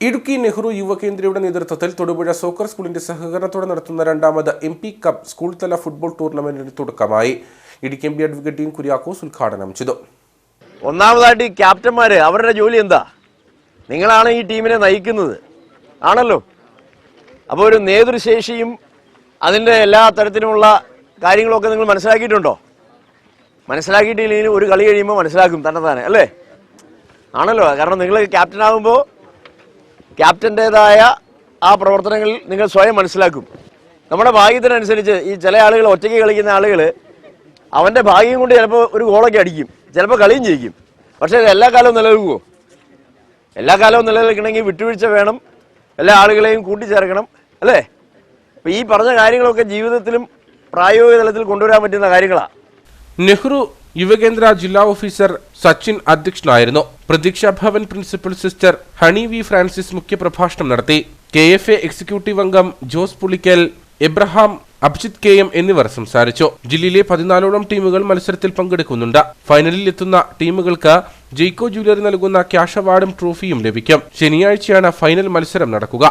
ഇടുക്കി നെഹ്റു യുവകേന്ദ്രയുടെ നേതൃത്വത്തിൽ തൊടുപുഴ സോക്കർ സ്കൂളിന്റെ സഹകരണത്തോടെ നടത്തുന്ന രണ്ടാമത് എം പി കപ്പ് സ്കൂൾ തല ഫുട്ബോൾ ടൂർണമെന്റിന് തുടക്കമായി. Idukki M P advocate Dean Kuriakose ഉദ്ഘാടനം ചെയ്തു. ഒന്നാമതായിട്ട് ഈ ക്യാപ്റ്റന്മാര് അവരുടെ ജോലി എന്താ? നിങ്ങളാണ് ഈ ടീമിനെ നയിക്കുന്നത്. ആണല്ലോ? അപ്പോൾ ഒരു നേതൃശേഷിയും അതിന്റെ എല്ലാ തരത്തിലുമുള്ള കാര്യങ്ങളൊക്കെ നിങ്ങൾ മനസ്സിലാക്കിയിട്ടുണ്ടോ? മനസ്സിലാക്കിയിട്ടില്ലെങ്കിൽ ഒരു കളി കഴിയുമ്പോൾ മനസ്സിലാക്കും തന്നെ തന്നെ അല്ലേ? ആണല്ലോ? കാരണം നിങ്ങൾ ക്യാപ്റ്റൻ ആകുമ്പോൾ ക്യാപ്റ്റന്റെതായ ആ പ്രവർത്തനങ്ങളിൽ നിങ്ങൾ സ്വയം മനസ്സിലാക്കും. നമ്മുടെ ഭാഗ്യത്തിനനുസരിച്ച് ഈ ചില ആളുകൾ ഒറ്റയ്ക്ക് കളിക്കുന്ന ആളുകൾ അവന്റെ ഭാഗ്യം കൊണ്ട് ചിലപ്പോൾ ഒരു ഗോളൊക്കെ അടിക്കും ചിലപ്പോൾ കളിയും ജയിക്കും. പക്ഷേ എല്ലാ കാലവും നിലനിൽക്കുമോ എല്ലാ കാലവും നിലനിൽക്കണമെങ്കിൽ വിട്ടുവീഴ്ച വേണം എല്ലാ ആളുകളെയും കൂട്ടിച്ചേർക്കണം അല്ലേ? അപ്പോൾ ഈ പറഞ്ഞ കാര്യങ്ങളൊക്കെ ജീവിതത്തിലും പ്രായോഗിക തലത്തിൽ കൊണ്ടുവരാൻ പറ്റുന്ന കാര്യങ്ങളാണ് നെഹ്റു യുവകേന്ദ്ര ജില്ലാ ഓഫീസർ സച്ചിൻ അധ്യക്ഷനായിരുന്നു. Pratheeksha Bhavan principal sister Honey V Francis മുഖ്യപ്രഭാഷണം നടത്തി. കെ എഫ് എ എക്സിക്യൂട്ടീവ് അംഗം ജോസ് പുളിക്കൽ എബ്രഹാം അഭിജിത് കെ എം എന്നിവർ സംസാരിച്ചു. ജില്ലയിലെ പതിനാലോളം ടീമുകൾ മത്സരത്തിൽ പങ്കെടുക്കുന്നുണ്ട്. ഫൈനലിൽ എത്തുന്ന ടീമുകൾക്ക് ജെയ്ക്കോ ജൂലിയർ നൽകുന്ന ക്യാഷ് അവാർഡും ട്രോഫിയും ലഭിക്കും. ശനിയാഴ്ചയാണ് ഫൈനൽ മത്സരം നടക്കുക.